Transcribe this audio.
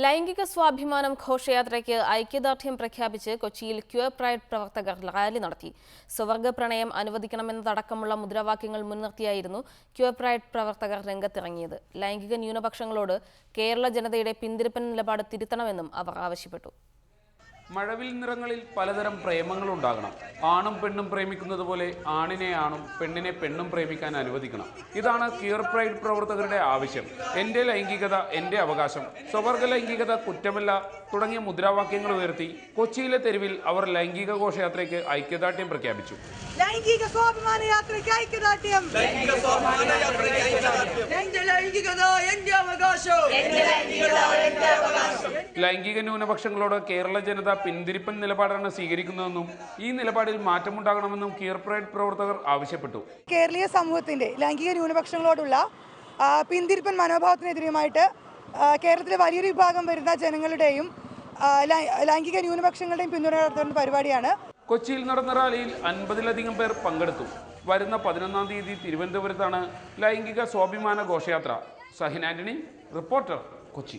ലൈംഗിക സ്വാഭിമാനം ഘോഷയാത്രയ്ക്ക് ഐക്യദാർഢ്യം പ്രഖ്യാപിച്ച് കൊച്ചിയിൽ ക്യൂർ പ്രൈഡ് പ്രവർത്തകർ റാലി നടത്തി. സ്വവർഗ പ്രണയം അനുവദിക്കണമെന്നതടക്കമുള്ള മുദ്രാവാക്യങ്ങൾ മുൻനിർത്തിയായിരുന്നു ക്യൂർ പ്രൈഡ് പ്രവർത്തകർ രംഗത്തിറങ്ങിയത്. ലൈംഗിക ന്യൂനപക്ഷങ്ങളോട് കേരള ജനതയുടെ പിന്തിരിപ്പൻ നിലപാട് തിരുത്തണമെന്നും അവർ ആവശ്യപ്പെട്ടു. മഴവിൽ നിറങ്ങളിൽ പലതരം പ്രേമങ്ങൾ ഉണ്ടാകണം ആണും പെണ്ണും പ്രേമിക്കുന്നത് പോലെ ആണിനെ ആണും പെണ്ണിനെ പെണ്ണും പ്രേമിക്കാൻ അനുവദിക്കണം. ഇതാണ് ക്യൂർ പ്രൈഡ് പ്രവർത്തകരുടെ ആവശ്യം. എന്റെ ലൈംഗികത എന്റെ അവകാശം. സ്വവർഗ ലൈംഗികത കുറ്റമല്ല തുടങ്ങിയ മുദ്രാവാക്യങ്ങൾ ഉയർത്തി കൊച്ചിയിലെ തെരുവിൽ അവർ ലൈംഗിക ഘോഷയാത്രയ്ക്ക് ഐക്യദാർഢ്യം പ്രഖ്യാപിച്ചു. ലൈംഗിക സ്വാഭിമാന യാത്രയ്ക്ക് ഐക്യദാർഢ്യം. എന്റെ ലൈംഗികത എന്റെ അവകാശം. ലൈംഗിക ന്യൂനപക്ഷങ്ങളോട് കേരള ജനത പിന്തിരിപ്പൻ നിലപാടാണ് സ്വീകരിക്കുന്നതെന്നും ഈ നിലപാടിൽ മാറ്റമുണ്ടാകണമെന്നും കീർപ്രൈഡ് പ്രൈഡ് പ്രവർത്തകർ ആവശ്യപ്പെട്ടു. കേരളീയ സമൂഹത്തിന്റെ ലൈംഗിക ന്യൂനപക്ഷങ്ങളോടുള്ള പിന്തിരിപ്പൻ മനോഭാവത്തിനെതിരെയുമായിട്ട് കേരളത്തിലെ വലിയൊരു വിഭാഗം വരുന്ന ജനങ്ങളുടെയും ലൈംഗിക ന്യൂനപക്ഷങ്ങളുടെയും പിന്തുണ നടത്തുന്ന പരിപാടിയാണ്. കൊച്ചിയിൽ നടന്ന റാലിയിൽ അൻപതിലധികം പേർ പങ്കെടുത്തു. വരുന്ന പതിനൊന്നാം തീയതി തിരുവനന്തപുരത്താണ് ലൈംഗിക സ്വാഭിമാന ഘോഷയാത്ര. സഹിൻ ആന്റണി റിപ്പോർട്ടർ കൊച്ചി.